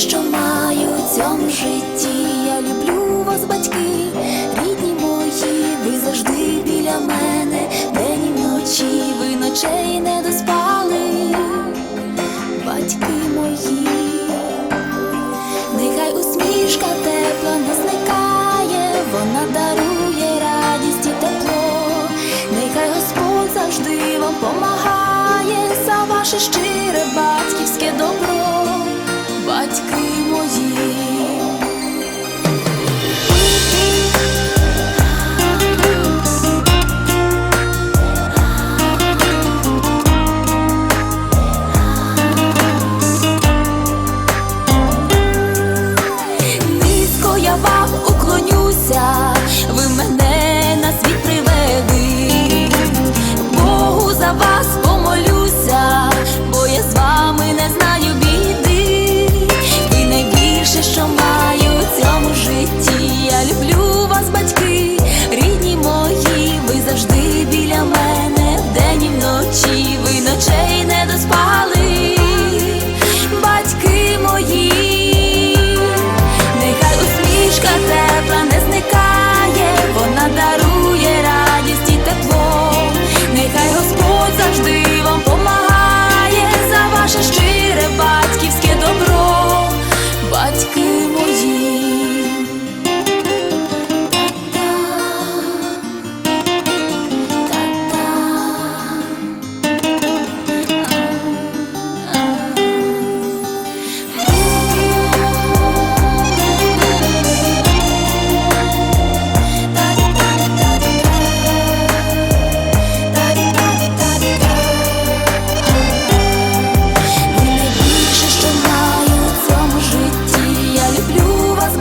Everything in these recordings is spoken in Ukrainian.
що маю у цьому житті. Я люблю вас, батьки, рідні мої, ви завжди біля мене, день і вночі, ви ночей не.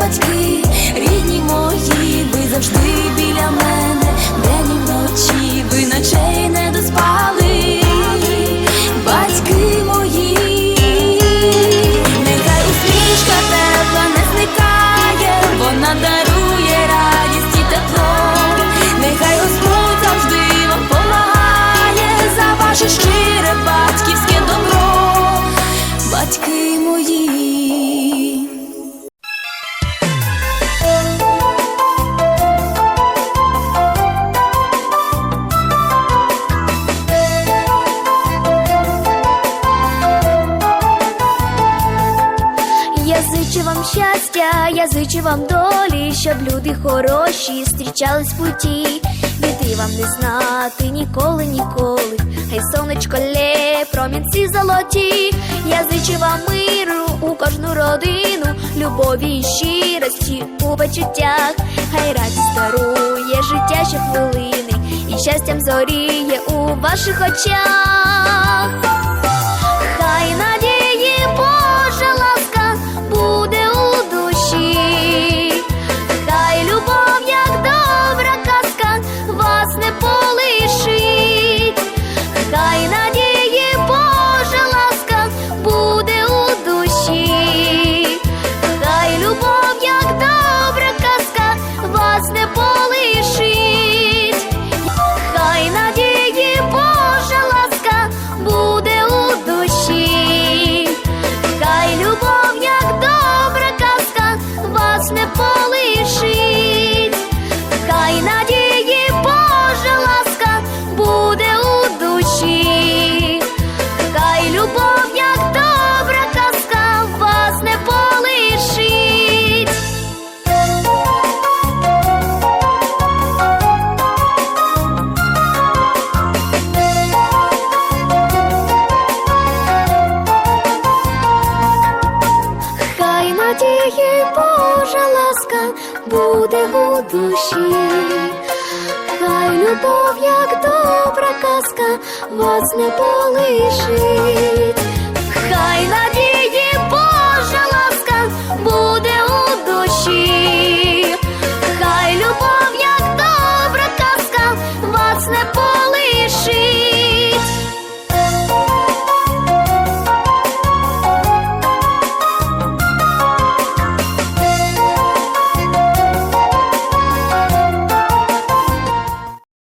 It's me. зичу вам щастя, я зичу вам долі, щоб люди хороші зустрічались в путі, Біди вам не знати ніколи, ніколи. Хай сонечко лє, промінці золоті, я зичу вам миру у кожну родину, любові і щирості у почуттях, хай радість дарує життя ще хвилини, і щастям зоріє у ваших очах. se. буде у душі, хай любов, як добра казка, вас не полишить, хай на